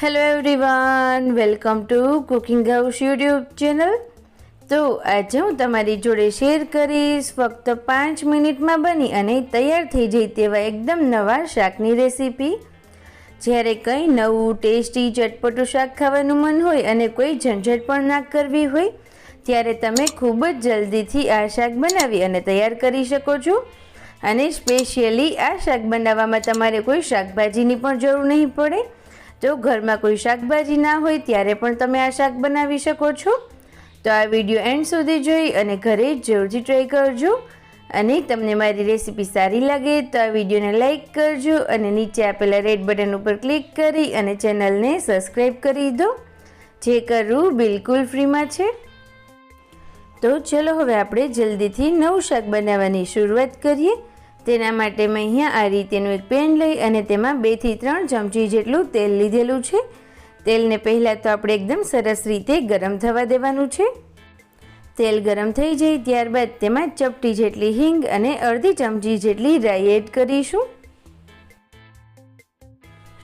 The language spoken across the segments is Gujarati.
Hello everyone welcome to cooking house YouTube channel તો આજે હું તમારી જોડે શેર કરીશ, ફક્ત પાંચ મિનિટમાં બની અને તૈયાર થઈ જાય તેવા એકદમ નવા શાકની રેસીપી જ્યારે કંઈ નવું ટેસ્ટી ચટપટું શાક ખાવાનું મન હોય અને કોઈ ઝંઝટ પણ ના કરવી હોય, ત્યારે તમે ખૂબ જ જલ્દીથી આ શાક બનાવી અને તૈયાર કરી શકો છો. અને સ્પેશિયલી આ શાક બનાવવામાં તમારે કોઈ શાકભાજીની પણ જરૂર નહીં પડે. જો ઘરમાં કોઈ શાકભાજી ના હોય ત્યારે પણ તમે આ શાક બનાવી શકો છો. તો આ વીડિયો એન્ડ સુધી જોઈ અને ઘરે જરૂરથી ટ્રાય કરજો. અને તમને મારી રેસીપી સારી લાગે તો આ વિડીયોને લાઇક કરજો અને નીચે આપેલા રેડ બટન ઉપર ક્લિક કરી અને ચેનલને સબસ્ક્રાઈબ કરી દો. જે કરવું બિલકુલ ફ્રીમાં છે. તો ચલો હવે આપણે જલ્દીથી નવું શાક બનાવવાની શરૂઆત કરીએ. તેના માટે મેં અહીંયા આ રીતેનું એક પેન લઈ અને તેમાં બેથી ત્રણ ચમચી જેટલું તેલ લીધેલું છે. તેલને પહેલાં તો આપણે એકદમ સરસ રીતે ગરમ થવા દેવાનું છે. તેલ ગરમ થઈ જાય ત્યારબાદ તેમાં ચપટી જેટલી હિંગ અને અડધી ચમચી જેટલી રાઈ એડ કરીશું.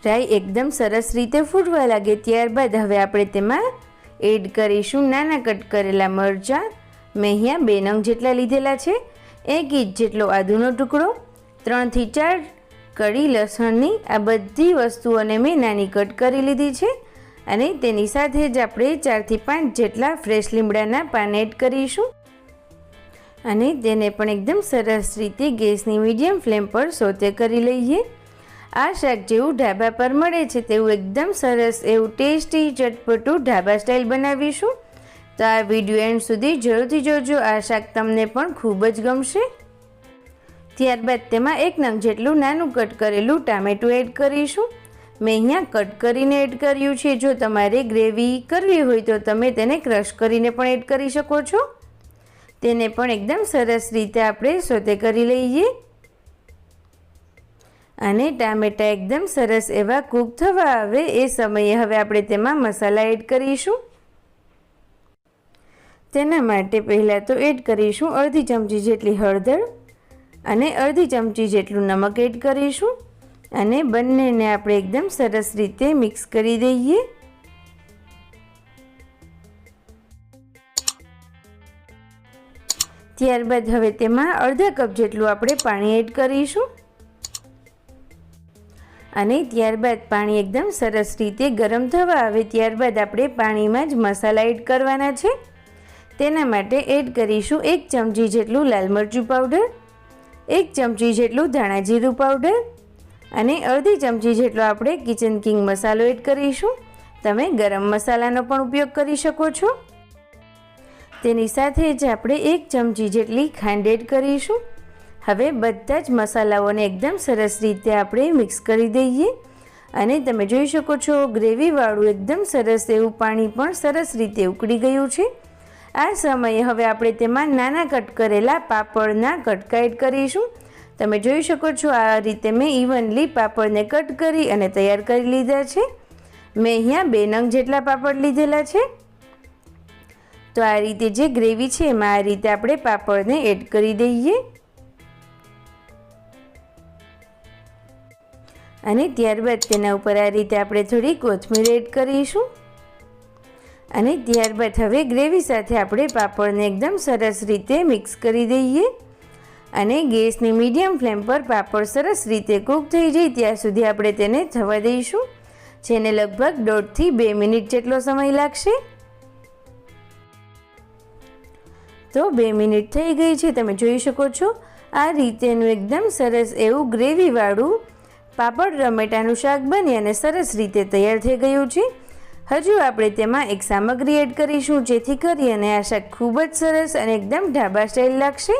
રાઈ એકદમ સરસ રીતે ફૂટવા લાગે ત્યારબાદ હવે આપણે તેમાં એડ કરીશું નાના કટ કરેલા મરચાં. મેં અહીંયા બે નંગ જેટલા લીધેલા છે. એક ઇંચ જેટલો આદુનો ટુકડો, ત્રણથી ચાર કડી લસણની આ બધી વસ્તુઓને મેં નાની કટ કરી લીધી છે અને તેની સાથે જ આપણે ચારથી પાંચ જેટલા ફ્રેશ લીમડાના પાન એડ કરીશું. અને તેને પણ એકદમ સરસ રીતે ગેસની મીડિયમ ફ્લેમ પર સોતે કરી લઈએ. આ શાક જેવું ઢાબા પર મળે છે તેવું એકદમ સરસ એવું ટેસ્ટી, ચટપટું ઢાબા સ્ટાઇલ બનાવીશું. તો આ વીડિયો એન્ડ સુધી જરૂરથી જોજો. આ શાક તમને પણ ખૂબ જ ગમશે. ત્યારબાદ તેમાં એક નંગ જેટલું નાનું કટ કરેલું ટામેટું એડ કરીશું. મેં અહીંયા કટ કરીને એડ કર્યું છે. જો તમારે ગ્રેવી કરવી હોય તો તમે તેને ક્રશ કરીને પણ એડ કરી શકો છો. તેને પણ એકદમ સરસ રીતે આપણે સોતે કરી લઈએ. અને ટામેટાં એકદમ સરસ એવા કૂક થવા આવે એ સમયે હવે આપણે તેમાં મસાલા એડ કરીશું. તેના માટે પહેલાં તો એડ કરીશું અડધી ચમચી જેટલી હળદર અને અડધી ચમચી જેટલું નમક એડ કરીશું અને બંનેને આપણે એકદમ સરસ રીતે મિક્સ કરી દઈએ. ત્યારબાદ હવે તેમાં અડધા કપ જેટલું આપણે પાણી એડ કરીશું અને ત્યારબાદ પાણી એકદમ સરસ રીતે ગરમ થવા આવે ત્યારબાદ આપણે પાણીમાં જ મસાલા એડ કરવાના છે. તેના માટે એડ કરીશું એક ચમચી જેટલું લાલ મરચું પાવડર એક ચમચી જેટલું ધાણા જીરું પાવડર અને અડધી ચમચી જેટલો આપણે કિચન કિંગ મસાલો એડ કરીશું. તમે ગરમ મસાલાનો પણ ઉપયોગ કરી શકો છો. તેની સાથે જ આપણે એક ચમચી જેટલી ખાંડ એડ કરીશું. હવે બધા જ મસાલાઓને એકદમ સરસ રીતે આપણે મિક્સ કરી દઈએ અને તમે જોઈ શકો છો ગ્રેવીવાળું એકદમ સરસ એવું પાણી પણ સરસ રીતે ઉકળી ગયું છે. આ સમયે હવે આપણે તેમાં નાના કટ કરેલા પાપડના કટકા એડ કરીશું. તમે જોઈ શકો છો આ રીતે મેં ઇવનલી પાપડને કટ કરી અને તૈયાર કરી લીધા છે. મેં અહીંયા બે નંગ જેટલા પાપડ લીધેલા છે. તો આ રીતે જે ગ્રેવી છે એમાં આ રીતે આપણે પાપડને એડ કરી દઈએ. અને ત્યારબાદ તેના ઉપર આ રીતે આપણે થોડી કોથમીર એડ કરીશું. અને ત્યારબાદ હવે ગ્રેવી સાથે આપણે પાપડને એકદમ સરસ રીતે મિક્સ કરી દઈએ. અને ગેસની મીડિયમ ફ્લેમ પર પાપડ સરસ રીતે કૂક થઈ જાય ત્યાં સુધી આપણે તેને થવા દઈશું, જેને લગભગ દોઢથી બે મિનિટ જેટલો સમય લાગશે. તો બે મિનિટ થઈ ગઈ છે, તમે જોઈ શકો છો, આ રીતેનું એકદમ સરસ એવું ગ્રેવીવાળું પાપડ, ટમેટાનું શાક બની અને સરસ રીતે તૈયાર થઈ ગયું છે. હજુ આપણે તેમાં એક સામગ્રી એડ કરીશું. જેથી કરી અને આ શાક ખૂબ જ સરસ અને એકદમ ઢાબા સ્ટાઇલ લાગશે.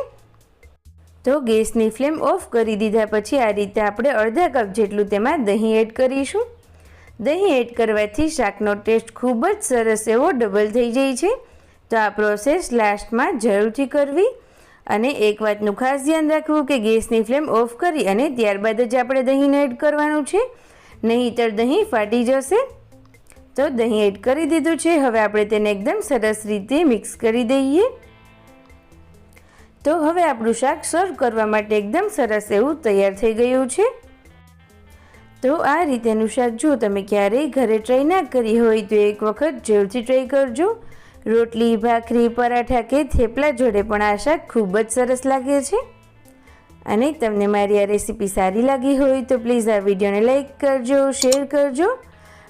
તો ગેસની ફ્લેમ ઓફ કરી દીધા પછી આ રીતે આપણે અડધા કપ જેટલું તેમાં દહીં એડ કરીશું. દહીં એડ કરવાથી શાકનો ટેસ્ટ ખૂબ જ સરસ એવો ડબલ થઈ જાય છે. તો આ પ્રોસેસ લાસ્ટમાં જરૂરથી કરવી. અને એક વાતનું ખાસ ધ્યાન રાખવું કે ગેસની ફ્લેમ ઓફ કરી અને ત્યારબાદ જ આપણે દહીંને એડ કરવાનું છે. નહીંતર દહીં ફાટી જશે. તો દહીં એડ કરી દીધું છે. હવે આપણે તેને એકદમ સરસ રીતે મિક્સ કરી દઈએ. તો હવે આપણું શાક સર્વ કરવા માટે એકદમ સરસ એવું તૈયાર થઈ ગયું છે. તો આ રીતેનું શાક જો તમે ક્યારેય ઘરે ટ્રાય ના કરી હોય તો એક વખત જરૂરથી ટ્રાય કરજો. રોટલી, ભાખરી, પરાઠા કે થેપલા જોડે પણ આ શાક ખૂબ જ સરસ લાગે છે. અને તમને મારી આ રેસીપી સારી લાગી હોય તો પ્લીઝ આ વિડીયોને લાઇક કરજો, શેર કરજો.